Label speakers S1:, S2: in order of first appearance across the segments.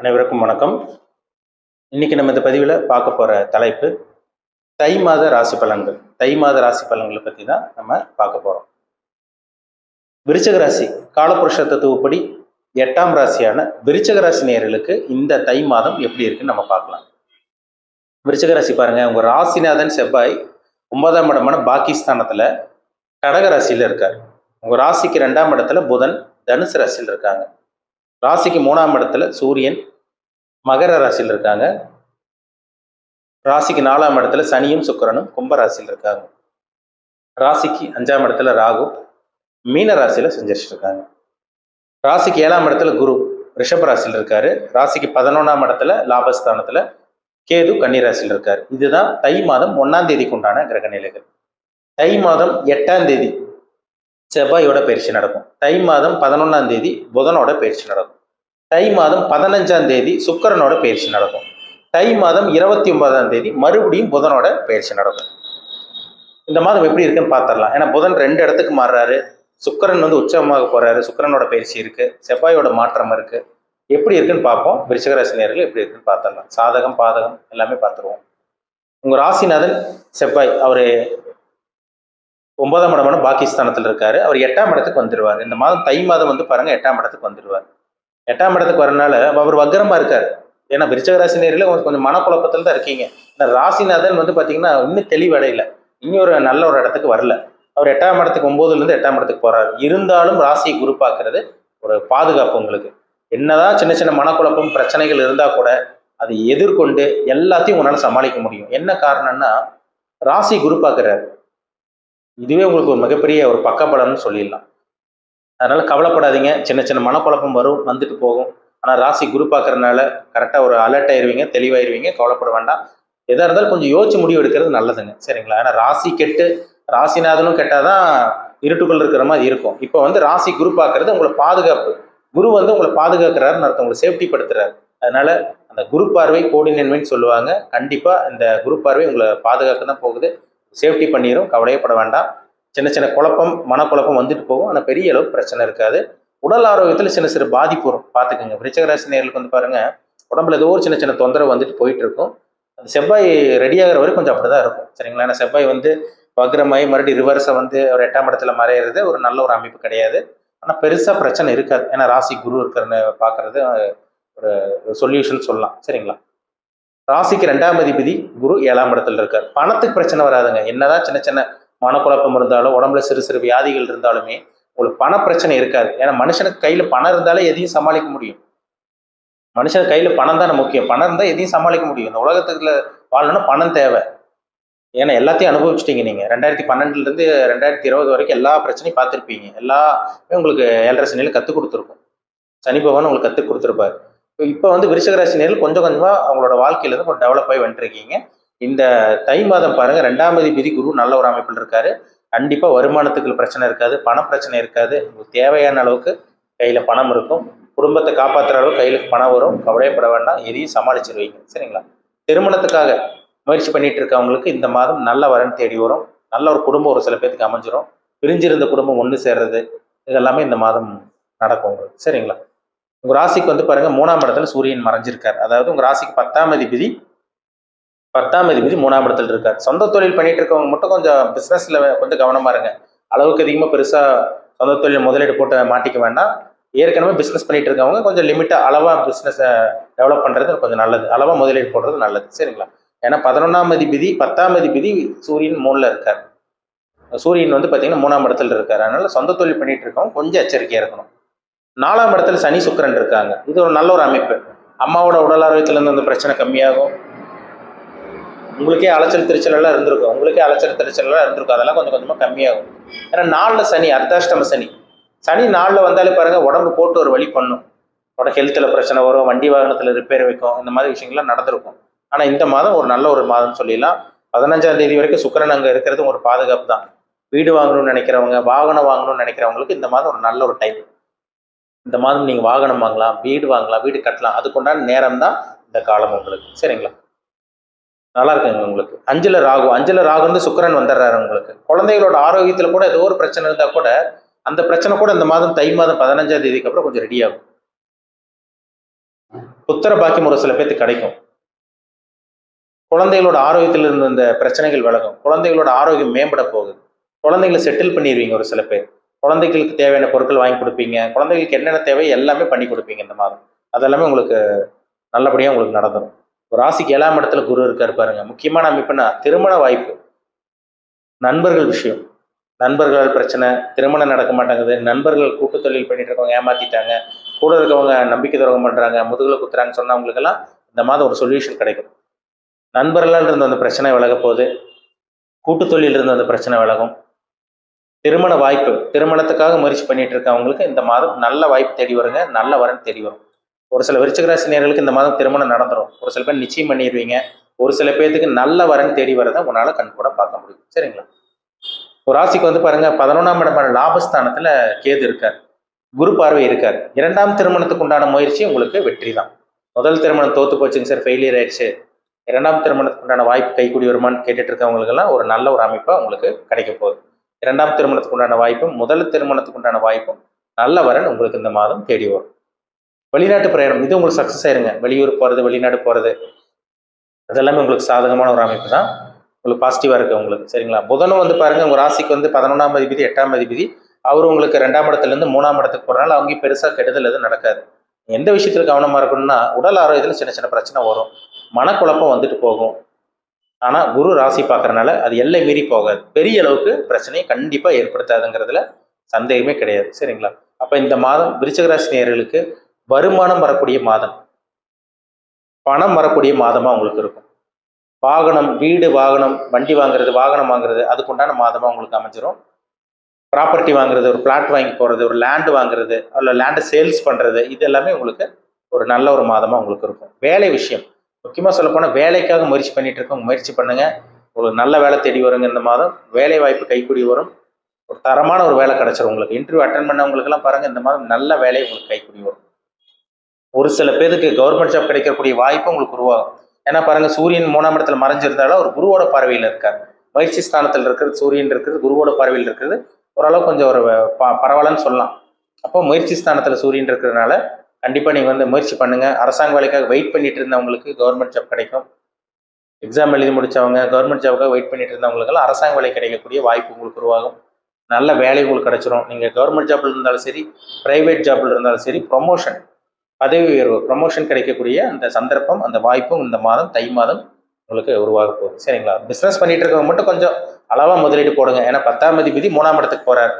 S1: அனைவருக்கும் வணக்கம். இன்னைக்கு நம்ம இந்த பதிவில் பார்க்க போகிற தலைப்பு தை மாத ராசி பலன்கள். தை மாத ராசி பலன்களை பற்றி தான் நம்ம பார்க்க போகிறோம் விருச்சக ராசி காலபுருஷ தத்துவப்படி எட்டாம் ராசியான விருச்சக ராசி நேர்களுக்கு இந்த தை மாதம் எப்படி இருக்குன்னு நம்ம பார்க்கலாம். விருச்சக ராசி பாருங்க உங்கள் ராசிநாதன் செவ்வாய் ஒன்பதாம் இடமான பாகிஸ்தானத்தில் கடக ராசியில் இருக்கார். உங்கள் ராசிக்கு ரெண்டாம் இடத்துல புதன் தனுசு ராசியில் இருக்காங்க. ராசிக்கு மூணாம் இடத்துல சூரியன் மகர ராசியில் இருக்காங்க. ராசிக்கு நாலாம் இடத்துல சனியும் சுக்கரனும் கும்ப ராசியில் இருக்காங்க. ராசிக்கு அஞ்சாம் இடத்துல ராகு மீன ராசியில் செஞ்சிருக்காங்க ராசிக்கு ஏழாம் இடத்துல குரு ரிஷப ராசியில் இருக்காரு. ராசிக்கு பதினொன்றாம் இடத்துல லாபஸ்தானத்தில் கேது கன்னிராசியில் இருக்காரு. இதுதான் தை மாதம் ஒன்றாம் தேதிக்கு உண்டான கிரக நிலைகள். தை மாதம் எட்டாம் தேதி செவ்வாயோட பயிற்சி நடக்கும். தை மாதம் பதினொன்றாம் தேதி புதனோட பயிற்சி நடக்கும். தை மாதம் பதினஞ்சாம் தேதி சுக்கரனோட பயிற்சி நடக்கும். தை மாதம் இருபத்தி ஒன்பதாம் தேதி மறுபடியும் புதனோட பயிற்சி நடக்கும். இந்த மாதம் எப்படி இருக்குன்னு பார்த்துடலாம் ஏன்னா புதன் ரெண்டு இடத்துக்கு மாறுறாரு. சுக்கரன் வந்து உச்சமாக போறாரு. சுக்கரனோட பயிற்சி இருக்கு. செவ்வாயோட மாற்றம் இருக்கு. எப்படி இருக்குன்னு பார்ப்போம். விருச்சகராசி நேர்கள் எப்படி இருக்குன்னு பார்த்துடலாம் சாதகம் பாதகம் எல்லாமே பார்த்துருவோம் உங்க ராசிநாதன் செவ்வாய் அவரு ஒன்பதாம் இடமான பாகிஸ்தானத்தில் இருக்காரு. அவர் எட்டாம் இடத்துக்கு வந்துடுவார் இந்த மாதம் தை மாதம் வந்து பாருங்க எட்டாம் இடத்துக்கு வந்துடுவார் எட்டாம் இடத்துக்கு வரனால அவர் வக்கரமா இருக்காரு. ஏன்னா விருச்சகராசி நேரில் கொஞ்சம் கொஞ்சம் மனக்குழப்பத்தில் தான் இருக்கீங்க. இந்த ராசிநாதன் வந்து பார்த்தீங்கன்னா இன்னும் தெளிவடையில. இன்னும் ஒரு நல்ல ஒரு இடத்துக்கு வரல. அவர் எட்டாம் இடத்துக்கு ஒம்போதுலேருந்து எட்டாம் இடத்துக்கு போறாரு. இருந்தாலும் ராசியை குரு ஒரு பாதுகாப்பு உங்களுக்கு. என்னதான் சின்ன சின்ன மனக்குழப்பம் பிரச்சனைகள் இருந்தால் கூட அதை எதிர்கொண்டு எல்லாத்தையும் உங்களால் சமாளிக்க முடியும். என்ன காரணம்னா ராசி குரு இதுவே உங்களுக்கு ஒரு மிகப்பெரிய ஒரு பக்கபலம்னு சொல்லிடலாம். அதனால் கவலைப்படாதீங்க. சின்ன சின்ன மனக்குழப்பம் வரும் வந்துட்டு போகும். ஆனால் ராசி குரு பார்க்கறதுனால கரெக்டாக ஒரு அலர்ட் ஆயிருவீங்க தெளிவாயிருவீங்க கவலைப்பட வேண்டாம். எதாக இருந்தாலும் கொஞ்சம் யோசிச்சு முடிவு எடுக்கிறது நல்லதுங்க. சரிங்களா? ஏன்னா ராசி கெட்டு ராசிநாதனும் கெட்டாதான் இருட்டுக்குள் இருக்கிற மாதிரி இருக்கும். இப்போ வந்து ராசி குரு பார்க்கறது உங்களை பாதுகாப்பு. குரு வந்து உங்களை பாதுகாக்கிறாருன்னு அர்த்தம். உங்களை சேஃப்டி படுத்துறாரு. அதனால அந்த குரு பார்வை கோடி நன்மைன்னு சொல்லுவாங்க. கண்டிப்பாக இந்த குரு பார்வை உங்களை பாதுகாக்க தான் போகுது. சேஃப்டி பண்ணிடும் கவலையப்பட வேண்டாம். சின்ன சின்ன குழப்பம் மனக்குழப்பம் வந்துட்டு போகும். ஆனால் பெரிய அளவு பிரச்சனை இருக்காது. உடல் ஆரோக்கியத்தில் சின்ன சிறு பாதிப்பு வரும். பார்த்துக்கோங்க. விருச்சகராசி நேர்களுக்கு வந்து பாருங்க உடம்புல ஏதோ ஒரு சின்ன சின்ன தொந்தரவு வந்துட்டு போயிட்டு இருக்கும். அந்த செவ்வாய் ரெடியாகிற வரை கொஞ்சம் அப்படிதான் இருக்கும். சரிங்களா? ஏன்னா செவ்வாய் வந்து வக்ரமாயி மறுபடியும் ரிவர்ஸை வந்து ஒரு எட்டாம் இடத்துல மறையிறது ஒரு நல்ல ஒரு அமைப்பு கிடையாது. ஆனால் பெருசாக பிரச்சனை இருக்காது. ஏன்னா ராசி குரு இருக்கிறன்னு பார்க்கறது ஒரு சொல்யூஷன் சொல்லலாம். சரிங்களா? ராசிக்கு ரெண்டாம் அதிபதி குரு ஏழாம் இடத்துல இருக்கார். பணத்துக்கு பிரச்சனை வராதுங்க. என்னதான் சின்ன சின்ன மனக்குழப்பம் இருந்தாலும் உடம்புல சிறு சிறு வியாதிகள் இருந்தாலுமே உங்களுக்கு பண பிரச்சனை இருக்காது. ஏன்னா மனுஷனுக்கு கையில் பணம் இருந்தாலே எதையும் சமாளிக்க முடியும். மனுஷன் கையில் பணம் தானே முக்கியம். பணம் இருந்தால் எதையும் சமாளிக்க முடியும். இந்த உலகத்துக்குள்ள வாழணும்னா பணம் தேவை. ஏன்னா எல்லாத்தையும் அனுபவிச்சிட்டீங்க நீங்கள் ரெண்டாயிரத்தி பன்னெண்டுலேருந்து ரெண்டாயிரத்தி இருபது வரைக்கும் எல்லா பிரச்சனையும் பார்த்துருப்பீங்க. எல்லாமே உங்களுக்கு ஏழரை சனியில் கற்றுக் கொடுத்துருக்கும். சனி பகவான் உங்களுக்கு கற்றுக் கொடுத்துருப்பாரு. இப்போ வந்து விருச்சகராசி நேரில் கொஞ்சம் கொஞ்சமாக அவங்களோட வாழ்க்கையில இருந்து கொஞ்சம் டெவலப் ஆகி வந்துருக்கீங்க இந்த தை மாதம் பாருங்கள் ரெண்டாம் அதிபதி குரு நல்ல ஒரு அமைப்பில் இருக்காரு. கண்டிப்பாக வருமானத்துக்கு பிரச்சனை இருக்காது பண பிரச்சனை இருக்காது. உங்களுக்கு தேவையான அளவுக்கு கையில் பணம் இருக்கும். குடும்பத்தை காப்பாற்றுற அளவுக்கு கையிலுக்கு பணம் வரும். கவலையப்பட வேண்டாம். எதையும் சமாளிச்சிருவீங்க சரிங்களா? திருமணத்துக்காக முயற்சி பண்ணிட்டு இருக்கவங்களுக்கு இந்த மாதம் நல்ல வரன் தேடி வரும். நல்ல ஒரு குடும்பம் ஒரு சில பேர்த்துக்கு அமைஞ்சிரும். பிரிஞ்சிருந்த குடும்பம் ஒன்று சேர்றது இதெல்லாமே இந்த மாதம் நடக்கும் உங்களுக்கு. சரிங்களா? உங்கள் ராசிக்கு வந்து பாருங்கள் மூணாம் இடத்துல சூரியன் மறைஞ்சிருக்கார். அதாவது உங்கள் ராசிக்கு பத்தாம் அதிபதி பத்தாம் அதிபதி மூணாம் இடத்துல இருக்கார். சொந்த தொழில் பண்ணிட்டு இருக்கவங்க மட்டும் கொஞ்சம் பிஸ்னஸ்ல கொஞ்சம் கவனமா இருங்க. அளவுக்கு அதிகமாக பெருசா சொந்த தொழில் முதலீடு போட்டு மாட்டிக்க வேண்டாம். ஏற்கனவே பிஸ்னஸ் பண்ணிட்டு இருக்கவங்க கொஞ்சம் லிமிட்டா அளவா பிஸ்னஸை டெவலப் பண்றது கொஞ்சம் நல்லது. அளவா முதலீடு போடுறது நல்லது. சரிங்களா? ஏன்னா பதினொன்றாம் அதிபதி பத்தாம் அதிபதி சூரியன் மூணுல இருக்கார். சூரியன் வந்து பார்த்தீங்கன்னா மூணாம் இடத்துல இருக்கார். அதனால சொந்த தொழில் பண்ணிட்டு இருக்கவங்க கொஞ்சம் எச்சரிக்கையா இருக்கணும். நாலாம் இடத்துல சனி சுக்கரன் இருக்காங்க. இது ஒரு நல்ல ஒரு அமைப்பு. அம்மாவோட உடல் ஆரோக்கியத்துல இருந்து அந்த பிரச்சனை கம்மியாகும். உங்களுக்கே அலைச்சல் திருச்சலெல்லாம் இருந்திருக்கும். உங்களுக்கே அலைச்சல் திருச்சலெல்லாம் இருந்திருக்கும். அதெல்லாம் கொஞ்சம் கொஞ்சமாக கம்மியாகும். ஏன்னா நாளில் சனி அர்த்தாஷ்டம சனி. சனி நாளில் வந்தாலே பாருங்கள் உடம்பு போட்டு ஒரு வழி பண்ணும். உடம்பு ஹெல்த்தில் பிரச்சனை வரும் வண்டி வாகனத்தில் ரிப்பேர் வைக்கும் இந்த மாதிரி விஷயங்கள்லாம் நடந்திருக்கும். ஆனால் இந்த மாதம் ஒரு நல்ல ஒரு மாதம் சொல்லிடலாம். பதினஞ்சாம் தேதி வரைக்கும் சுக்கரன் அங்கே இருக்கிறது ஒரு பாதுகாப்பு தான். வீடு வாங்கணும்னு நினைக்கிறவங்க வாகனம் வாங்கணும்னு நினைக்கிறவங்களுக்கு இந்த மாதம் ஒரு நல்ல ஒரு டைம் இந்த மாதம் நீங்கள் வாகனம் வாங்கலாம் வீடு வாங்கலாம் வீடு கட்டலாம். அதுக்குண்டான நேரம் தான் இந்த காலம் உங்களுக்கு. சரிங்களா? நல்லா இருக்குங்க உங்களுக்கு. அஞ்சல ராகு அஞ்சல ராகு வந்து சுக்கரன் வந்துடுறாரு உங்களுக்கு. குழந்தைகளோட ஆரோக்கியத்தில் கூட ஏதோ ஒரு பிரச்சனை இருந்தால் கூட அந்த பிரச்சனை கூட இந்த மாதம் தை மாதம் பதினஞ்சாம் தேதிக்கு அப்புறம் கொஞ்சம் ரெடி ஆகும். புத்திர பாக்கியம் ஒரு சில பேர்த்துக்கு கிடைக்கும். குழந்தைகளோட ஆரோக்கியத்தில் இருந்த இந்த பிரச்சனைகள் விலகும். குழந்தைகளோட ஆரோக்கியம் மேம்பட போகுது. குழந்தைங்களை செட்டில் பண்ணிடுவீங்க ஒரு சில பேர். குழந்தைகளுக்கு தேவையான பொருட்கள் வாங்கி கொடுப்பீங்க. குழந்தைகளுக்கு என்னென்ன தேவை எல்லாமே பண்ணி கொடுப்பீங்க இந்த மாதம். அதெல்லாமே உங்களுக்கு நல்லபடியாக உங்களுக்கு நடந்துடும் ராசிக்கு ஏழாம் இடத்துல குரு இருக்காரு பாருங்க. முக்கியமான அமைப்புனா திருமண வாய்ப்பு. நண்பர்கள் விஷயம். நண்பர்கள் பிரச்சனை திருமணம் நடக்க மாட்டேங்குது. நண்பர்கள் கூட்டு தொழில் பண்ணிட்டு இருக்கவங்க ஏமாத்திட்டாங்க. கூட இருக்கவங்க நம்பிக்கை துரோகம் பண்றாங்க. முதுகில் குத்துறாங்கன்னு சொன்னவங்களுக்கெல்லாம் இந்த மாதம் ஒரு சொல்யூஷன் கிடைக்கும். நண்பர்களால் இருந்த அந்த பிரச்சனை விலக போகுது. கூட்டு தொழில் இருந்த அந்த பிரச்சனை விலகும். திருமண வாய்ப்பு. திருமணத்துக்காக முயற்சி பண்ணிட்டு இருக்கவங்களுக்கு இந்த மாதம் நல்ல வாய்ப்பு தேடி வருங்க. நல்ல வரன் தேடி வரும். ஒரு சில விருச்சிகராசி நேர்களுக்கு இந்த மாதம் திருமணம் நடந்துரும். ஒரு சில பேர் நிச்சயம் பண்ணிடுவீங்க ஒரு சில பேர்த்துக்கு நல்ல வரன் தேடி வரதை உன்னால் கண் கூட பார்க்க முடியும். சரிங்களா? ஒரு ராசிக்கு வந்து பாருங்க பதினொன்றாம் இடமான லாபஸ்தானத்துல கேது இருக்கார். குரு பார்வை இருக்கார். இரண்டாம் திருமணத்துக்கு உண்டான முயற்சி உங்களுக்கு வெற்றி தான். முதல் திருமணம் தோத்து போச்சுங்க சார் ஃபெயிலியர் ஆயிடுச்சு. இரண்டாம் திருமணத்துக்கு உண்டான வாய்ப்பு கைக்கூடி வருமான்னு கேட்டுட்டு இருக்கவங்களுக்கெல்லாம் ஒரு நல்ல ஒரு அமைப்பாக உங்களுக்கு கிடைக்க போகுது. இரண்டாம் திருமணத்துக்கு உண்டான வாய்ப்பும் முதல் திருமணத்துக்கு உண்டான வாய்ப்பும் நல்ல வரன் உங்களுக்கு இந்த மாதம் தேடி வரும். வெளிநாட்டு பிரயாணம் இது உங்களுக்கு சக்ஸஸ் ஆயிருங்க. வெளியூர் போகிறது வெளிநாடு போகிறது அதெல்லாமே உங்களுக்கு சாதகமான ஒரு அமைப்பு தான். உங்களுக்கு பாசிட்டிவாக இருக்குது உங்களுக்கு. சரிங்களா? புதனும் வந்து பாருங்க உங்கள் ராசிக்கு வந்து பதினொன்றாம் அதிபதி எட்டாம் அதிபதி. அவர் உங்களுக்கு ரெண்டாம் இடத்துலேருந்து மூணாம் இடத்துக்கு போகிறனால அவங்க பெருசாக கெடுதல் எதுவும் நடக்காது. எந்த விஷயத்துல கவனமாக இருக்கணும்னா உடல் ஆரோக்கியத்தில் சின்ன சின்ன பிரச்சனை வரும். மனக்குழப்பம் வந்துட்டு போகும். ஆனால் குரு ராசி பார்க்கறனால அது எல்லை மீறி போகாது. பெரிய அளவுக்கு பிரச்சனையை கண்டிப்பாக ஏற்படுத்தாதுங்கிறதுல சந்தேகமே கிடையாது. சரிங்களா? அப்போ இந்த மாதம் விருச்சகராசி நேர்களுக்கு நேயர்களுக்கு வருமானம் வரக்கூடிய மாதம். பணம் வரக்கூடிய மாதமாக உங்களுக்கு இருக்கும். வாகனம் வீடு வாகனம் வண்டி வாங்குறது வாகனம் வாங்குறது அதுக்குண்டான மாதமாக உங்களுக்கு அமைஞ்சிரும். ப்ராப்பர்ட்டி வாங்குறது ஒரு பிளாட் வாங்கி போகிறது ஒரு லேண்டு வாங்குறது அல்ல லேண்டை சேல்ஸ் பண்ணுறது இது எல்லாமே உங்களுக்கு ஒரு நல்ல ஒரு மாதமாக உங்களுக்கு இருக்கும். வேலை விஷயம். முக்கியமாக சொல்லப்போனால் வேலைக்காக முயற்சி பண்ணிட்டு இருக்கோம் முயற்சி பண்ணுங்கள் உங்களுக்கு நல்ல வேலை தேடி வருங்க இந்த மாதம். வேலை வாய்ப்பு கைக்கூடி வரும். ஒரு தரமான ஒரு வேலை கிடைச்சிரும் உங்களுக்கு. இன்டர்வியூ அட்டன் பண்ணவங்களுக்கெல்லாம் பாருங்கள் இந்த மாதம் நல்ல வேலை உங்களுக்கு கைக்கூடி வரும். ஒரு சில பேருக்கு கவர்மெண்ட் ஜாப் கிடைக்கக்கூடிய வாய்ப்பு உங்களுக்கு உருவாகும். ஏன்னா பாருங்க சூரியன் மூணாம் இடத்துல மறைஞ்சிருந்தாலும் ஒரு குருவோட பார்வையில் இருக்கார். பயிற்சி ஸ்தானத்தில் இருக்கிறது சூரியன் இருக்கிறது குருவோட பார்வையில் இருக்கிறது ஓரளவு கொஞ்சம் ஒரு ப- பரவாயில்லன்னு சொல்லலாம். அப்போ முயற்சி ஸ்தானத்தில் சூரியன் இருக்கிறதுனால கண்டிப்பாக நீங்கள் வந்து முயற்சி பண்ணுங்க. அரசாங்க வேலைக்காக வெயிட் பண்ணிட்டு இருந்தவங்களுக்கு கவர்மெண்ட் ஜாப் கிடைக்கும். எக்ஸாம் எழுதி முடிச்சவங்க கவர்மெண்ட் ஜாப்புக்காக வெயிட் பண்ணிட்டு இருந்தவங்களுக்கெல்லாம் அரசாங்க வேலை கிடைக்கக்கூடிய வாய்ப்பு உங்களுக்கு உருவாகும். நல்ல வேலை உங்களுக்கு கிடைச்சிரும். நீங்கள் கவர்மெண்ட் ஜாப்பில் இருந்தாலும் சரி ப்ரைவேட் ஜாப்பில் இருந்தாலும் சரி ப்ரொமோஷன் பதவி உயர்வு ப்ரொமோஷன் கிடைக்கக்கூடிய அந்த சந்தர்ப்பம் அந்த வாய்ப்பும் இந்த மாதம் தை மாதம் உங்களுக்கு உருவாக போகுது. சரிங்களா? பிஸ்னஸ் பண்ணிட்டு இருக்கவங்க மட்டும் கொஞ்சம் அளவாக முதலீடு போடுங்க. ஏன்னா பத்தாம் அதிபதி மூணாம் இடத்துக்கு போறார்.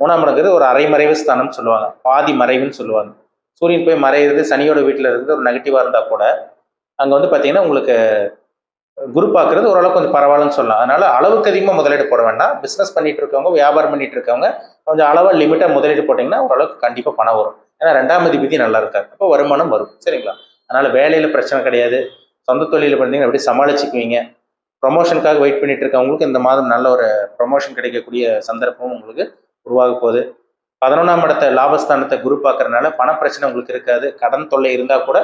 S1: மூணாம் இடங்கிறது ஒரு அரைமறைவு ஸ்தானம்னு சொல்லுவாங்க. பாதி மறைவுன்னு சொல்லுவாங்க. சூரியன் போய் மறையிறது சனியோட வீட்டில் இருந்து ஒரு நெகட்டிவாக இருந்தால் கூட அங்கே வந்து பார்த்தீங்கன்னா உங்களுக்கு குரு பார்க்குறது ஓரளவுக்கு கொஞ்சம் பரவாயில்லன்னு சொல்லலாம். அதனால அளவுக்கு அதிகமாக முதலீடு போட வேண்டாம். பிஸ்னஸ் பண்ணிட்டு இருக்கவங்க வியாபாரம் பண்ணிட்டு இருக்கவங்க கொஞ்சம் அளவாக லிமிட்டாக முதலீடு போட்டிங்கன்னா ஓரளவுக்கு கண்டிப்பாக பணம் வரும். ஏன்னா ரெண்டாம் அதிபதி நல்லா இருக்காரு. அப்போ வருமானம் வரும். சரிங்களா? அதனால வேலையில பிரச்சனை கிடையாது. சொந்த தொழிலில் பண்ணீங்கன்னா எப்படி சமாளிச்சுக்குவீங்க. ப்ரொமோஷனுக்காக வெயிட் பண்ணிட்டு இருக்கவங்களுக்கு இந்த மாதம் நல்ல ஒரு ப்ரொமோஷன் கிடைக்கக்கூடிய சந்தர்ப்பமும் உங்களுக்கு உருவாக போகுது. பதினொன்றாம் இடத்த லாபஸ்தானத்தை குரு பார்க்கறதுனால பண பிரச்சனை உங்களுக்கு இருக்காது. கடன் தொல்லை இருந்தால் கூட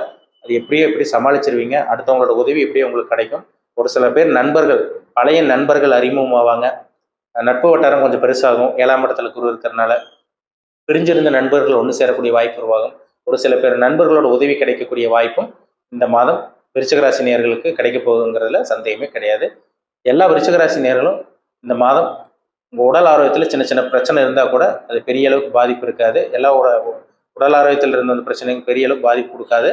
S1: அது எப்படியோ எப்படி சமாளிச்சிருவீங்க. அடுத்தவங்களோட உதவி எப்படியோ உங்களுக்கு கிடைக்கும். ஒரு சில பேர் நண்பர்கள் பழைய நண்பர்கள் அறிமுகமாவாங்க. நட்பு வட்டாரம் கொஞ்சம் பெருசாகும். ஏழாம் இடத்துல குரு இருக்கிறதுனால. பிரிஞ்சிருந்த நண்பர்கள் ஒன்று சேரக்கூடிய வாய்ப்பு உருவாகும். ஒரு சில பேர் நண்பர்களோட உதவி கிடைக்கக்கூடிய வாய்ப்பும் இந்த மாதம் விருச்சகராசி நேர்களுக்கு கிடைக்க போகுங்கிறதுல சந்தேகமே கிடையாது. எல்லா விருச்சகராசி நேர்களும் இந்த மாதம் உங்கள் உடல் ஆரோக்கியத்தில் சின்ன சின்ன பிரச்சனை இருந்தால் கூட அது பெரிய அளவுக்கு பாதிப்பு இருக்காது. எல்லா உடல் ஆரோக்கியத்தில் இருந்த அந்த பிரச்சனைக்கு பெரிய அளவுக்கு பாதிப்பு கொடுக்காது.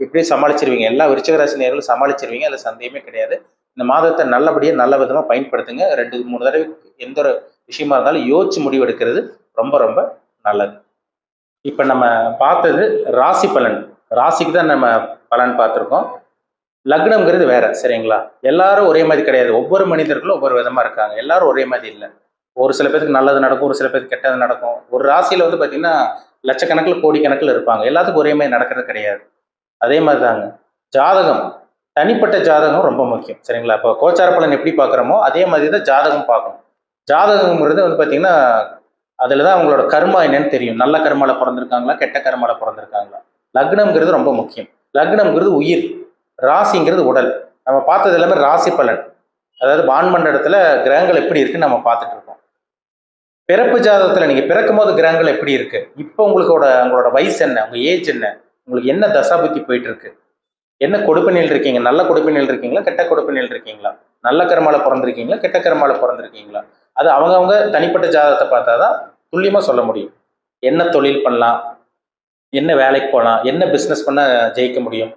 S1: இப்படியே சமாளிச்சிருவீங்க. எல்லா விருச்சகராசி நேர்களும் சமாளிச்சிருவீங்க. அதில் சந்தேகமே கிடையாது. இந்த மாதத்தை நல்லபடியாக நல்ல விதமாக பயன்படுத்துங்க. ரெண்டு மூணு தடவை எந்த ஒரு விஷயமா இருந்தாலும் யோசிச்சு முடிவு எடுக்கிறது ரொம்ப ரொம்ப நல்லது. இப்போ நம்ம பார்த்தது ராசி பலன். ராசிக்கு தான் நம்ம பலன் பார்த்துருக்கோம். லக்னம்ங்கிறது வேற சரிங்களா? எல்லாரும் ஒரே மாதிரி கிடையாது. ஒவ்வொரு மனிதர்களும் ஒவ்வொரு விதமாக இருக்காங்க. எல்லாரும் ஒரே மாதிரி இல்லை. ஒரு சில பேருக்கு நல்லது நடக்கும் ஒரு சில பேருக்கு கெட்டது நடக்கும். ஒரு ராசியில் வந்து பார்த்தீங்கன்னா லட்சக்கணக்கில் கோடிக்கணக்கில் இருப்பாங்க. எல்லாத்துக்கும் ஒரே மாதிரி நடக்கிறது கிடையாது. அதே மாதிரி தாங்க ஜாதகம். தனிப்பட்ட ஜாதகம் ரொம்ப முக்கியம் சரிங்களா? இப்போ கோச்சார பலன் எப்படி பார்க்குறோமோ அதே மாதிரி தான் ஜாதகம் பார்க்கணும். ஜாதகங்கிறது வந்து பார்த்திங்கன்னா அதில் தான் அவங்களோட கர்மா என்னன்னு தெரியும். நல்ல கர்மால பிறந்திருக்காங்களா கெட்ட கர்மால பிறந்திருக்காங்களா? லக்னம்ங்கிறது ரொம்ப முக்கியம். லக்னம்ங்கிறது உயிர் ராசிங்கிறது உடல். நம்ம பார்த்தது எல்லாமே ராசி பலன். அதாவது வான்மண்டலத்துல கிரகங்கள் எப்படி இருக்குன்னு நம்ம பார்த்துட்டு இருக்கோம். பிறப்பு ஜாதகத்தில் நீங்கள் பிறக்கும் போது கிரகங்கள் எப்படி இருக்கு? இப்போ உங்களுக்கோட உங்களோட வயசு என்ன? உங்கள் ஏஜ் என்ன? உங்களுக்கு என்ன தசாபுத்தி போயிட்டு இருக்கு என்ன கொடுப்பினில் இருக்கீங்க? நல்ல கொடுப்பினில் இருக்கீங்களா? கெட்ட கொடுப்பினில் இருக்கீங்களா? நல்ல கருமால பிறந்திருக்கீங்களா? கெட்ட கருமால பிறந்திருக்கீங்களா? அது அவங்கவுங்க தனிப்பட்ட ஜாதகத்தை பார்த்தா தான் துல்லியமாக சொல்ல முடியும். என்ன தொழில் பண்ணலாம்? என்ன வேலைக்கு போகலாம் என்ன பிஸ்னஸ் பண்ண ஜெயிக்க முடியும்?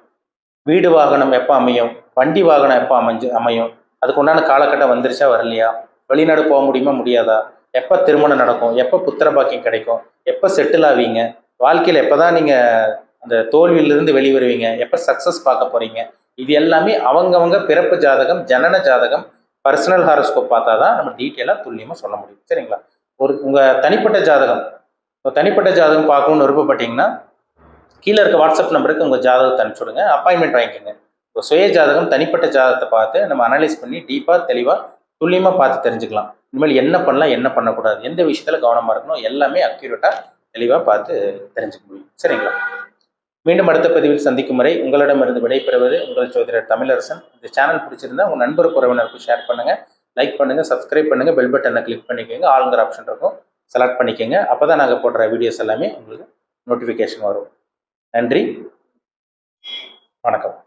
S1: வீடு வாகனம் எப்போ அமையும்? வண்டி வாகனம் எப்போ அமைஞ்சு அமையும்? அதுக்கு உண்டான காலகட்டம் வந்துருச்சா வரலையா? வெளிநாடு போக முடியுமா முடியாதா? எப்போ திருமணம் நடக்கும்? எப்போ புத்திர பாக்கியம் கிடைக்கும்? எப்போ செட்டில் ஆவீங்க? வாழ்க்கையில் எப்போ தான் நீங்கள் அந்த தோல்வியிலிருந்து வெளிவருவீங்க? எப்போ சக்ஸஸ் பார்க்க போகிறீங்க இது எல்லாமே அவங்கவங்க பிறப்பு ஜாதகம் ஜனன ஜாதகம் பர்சனல் ஹாரோஸ்கோப் பார்த்தா தான் நம்ம டீட்டெயிலாக துல்லியமாக சொல்ல முடியும். சரிங்களா? ஒரு உங்கள் தனிப்பட்ட ஜாதகம். இப்போ தனிப்பட்ட ஜாதகம் பார்க்கணும்னு விருப்பப்பட்டீங்கன்னா கீழே இருக்க வாட்ஸ்அப் நம்பருக்கு உங்கள் ஜாதகத்தை அனுப்பிச்சுடுங்க. அப்பாயின்மெண்ட் வாங்கிக்கோங்க. இப்போ சுய ஜாதகம் தனிப்பட்ட ஜாதகத்தை பார்த்து நம்ம அனலைஸ் பண்ணி டீப்பாக தெளிவாக துல்லியமாக பார்த்து தெரிஞ்சுக்கலாம். இனிமேல் என்ன பண்ணலாம் என்ன பண்ணக்கூடாது எந்த விஷயத்தில் கவனமாக இருக்கணும் எல்லாமே அக்யூரேட்டாக தெளிவாக பார்த்து தெரிஞ்சுக்க முடியும். சரிங்களா? மீண்டும் அடுத்த பதிவில் சந்திக்கும் வரை உங்களிடமிருந்து விடைபெறுவது உங்கள் ஜோதிடர் தமிழரசன். இந்த சேனல் பிடிச்சிருந்தா உங்கள் நண்பர் உறவினருக்கும் ஷேர் பண்ணுங்கள் லைக் பண்ணுங்கள் சப்ஸ்கிரைப் பண்ணுங்கள் பெல் பட்டனை கிளிக் பண்ணிக்கோங்க. ஆளுங்கிற ஆப்ஷன் இருக்கும். செலக்ட் பண்ணிக்கோங்க. அப்போ தான் நாங்கள் போடுற வீடியோஸ் எல்லாமே உங்களுக்கு நோட்டிஃபிகேஷன் வரும். நன்றி. வணக்கம்.